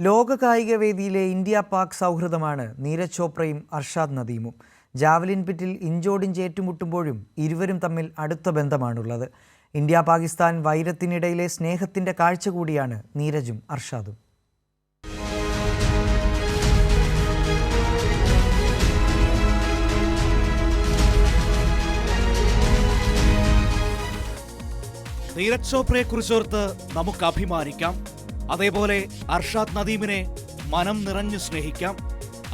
ലോക കായിക വേദിയിലെ ഇന്ത്യ പാക് സൗഹൃദമാണ് നീരജ് ചോപ്രയും അർഷാദ് നദീമും. ജാവലിൻ പിറ്റിൽ ഇഞ്ചോടിഞ്ച് ഏറ്റുമുട്ടുമ്പോഴും ഇരുവരും തമ്മിൽ അടുത്ത ബന്ധമാണുള്ളത്. ഇന്ത്യ പാകിസ്ഥാൻ വൈരത്തിനിടയിലെ സ്നേഹത്തിന്റെ കാഴ്ച കൂടിയാണ് നീരജും അർഷാദും. നീരജ് ചോപ്രയെ കുറിച്ചോർത്ത് നമുക്ക് അഭിമാനിക്കാം അതേപോലെ അർഷാദ് നദീമിനെ മനം നിറഞ്ഞു സ്നേഹിക്കാം.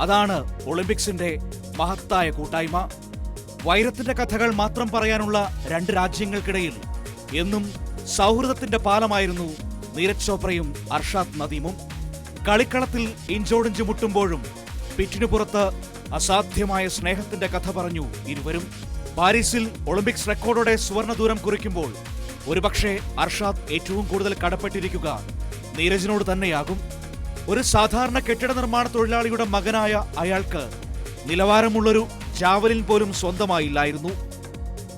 അതാണ് ഒളിമ്പിക്സിന്റെ മഹത്തായ കൂട്ടായ്മ. വൈരത്തിന്റെ കഥകൾ മാത്രം പറയാനുള്ള രണ്ട് രാജ്യങ്ങൾക്കിടയിൽ എന്നും സൗഹൃദത്തിന്റെ പാലമായിരുന്നു നീരജ് ചോപ്രയും അർഷാദ് നദീമും. കളിക്കളത്തിൽ ഇഞ്ചോടിഞ്ച് മുട്ടുമ്പോഴും പിറ്റിനു പുറത്ത് അസാധ്യമായ സ്നേഹത്തിന്റെ കഥ പറഞ്ഞു ഇരുവരും. പാരീസിൽ ഒളിമ്പിക്സ് റെക്കോർഡോടെ സുവർണ ദൂരം കുറിക്കുമ്പോൾ ഒരുപക്ഷെ അർഷാദ് ഏറ്റവും കൂടുതൽ കടപ്പെട്ടിരിക്കുക നീരജിനോട് തന്നെയാകും. ഒരു സാധാരണ കെട്ടിട നിർമ്മാണ തൊഴിലാളിയുടെ മകനായ അയാൾക്ക് നിലവാരമുള്ളൊരു ജാവലിൻ പോലും സ്വന്തമായില്ലായിരുന്നു.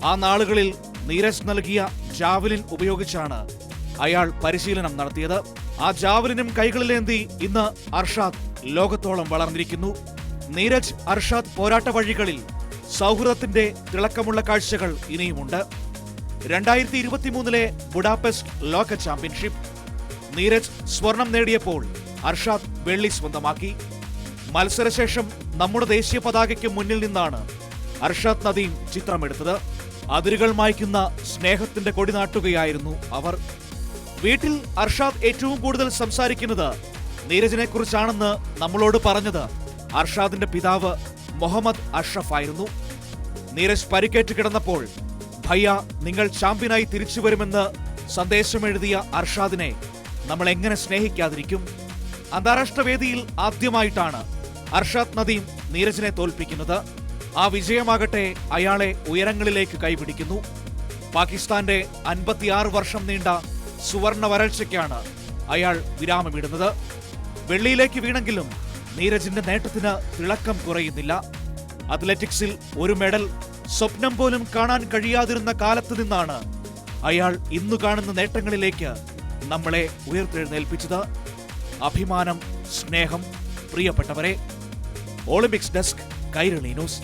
ആ നാളുകളിൽ നീരജ് നൽകിയ ജാവലിൻ ഉപയോഗിച്ചാണ് അയാൾ പരിശീലനം നടത്തിയത്. ആ ജാവലിനും കൈകളിലേന്തി ഇന്ന് അർഷാദ് ലോകത്തോളം വളർന്നിരിക്കുന്നു. നീരജ് അർഷാദ് പോരാട്ട വഴികളിൽ സൗഹൃദത്തിന്റെ തിളക്കമുള്ള കാഴ്ചകൾ ഇനിയുമുണ്ട്. രണ്ടായിരത്തി ഇരുപത്തിമൂന്നിലെ ബുഡാപെസ്റ്റ് ലോക ചാമ്പ്യൻഷിപ്പ് നീരജ് സ്വർണം നേടിയപ്പോൾ അർഷാദ് വെള്ളി സ്വന്തമാക്കി. മത്സരശേഷം നമ്മുടെ ദേശീയ പതാകയ്ക്ക് മുന്നിൽ നിന്നാണ് അർഷാദ് നദീം ചിത്രമെടുത്തത്. അതിരുകൾ മായ്ക്കുന്ന സ്നേഹത്തിന്റെ കൊടി നാട്ടുകയായിരുന്നു അവർ. വീട്ടിൽ അർഷാദ് ഏറ്റവും കൂടുതൽ സംസാരിക്കുന്നത് നീരജിനെ കുറിച്ചാണെന്ന് നമ്മളോട് പറഞ്ഞത് അർഷാദിന്റെ പിതാവ് മുഹമ്മദ് അഷ്റഫ് ആയിരുന്നു. നീരജ് പരിക്കേറ്റ് കിടന്നപ്പോൾ ഭയ്യ നിങ്ങൾ ചാമ്പ്യനായി തിരിച്ചു വരുമെന്ന് സന്ദേശമെഴുതിയ അർഷാദിനെ നമ്മൾ എങ്ങനെ സ്നേഹിക്കാതിരിക്കും? അന്താരാഷ്ട്ര വേദിയിൽ ആദ്യമായിട്ടാണ് അർഷാദ് നദീം നീരജിനെ തോൽപ്പിക്കുന്നത്. ആ വിജയമാകട്ടെ അയാളെ ഉയരങ്ങളിലേക്ക് കൈപിടിക്കുന്നു. പാകിസ്ഥാന്റെ അൻപത്തിയാറ് വർഷം നീണ്ട സുവർണ വരൾച്ചയ്ക്കാണ് അയാൾ വിരാമമിടുന്നത്. വെള്ളിയിലേക്ക് വീണെങ്കിലും നീരജിന്റെ നേട്ടത്തിന് തിളക്കം കുറയുന്നില്ല. അത്ലറ്റിക്സിൽ ഒരു മെഡൽ സ്വപ്നം പോലും കാണാൻ കഴിയാതിരുന്ന കാലത്ത് നിന്നാണ് അയാൾ ഇന്നു കാണുന്ന നേട്ടങ്ങളിലേക്ക് നമ്മളെ ഉയർത്തെഴുന്നേൽപ്പിച്ചത്. അഭിമാനം സ്നേഹം പ്രിയപ്പെട്ടവരെ ഒളിമ്പിക്സ് ഡെസ്ക് കൈരളി ന്യൂസ്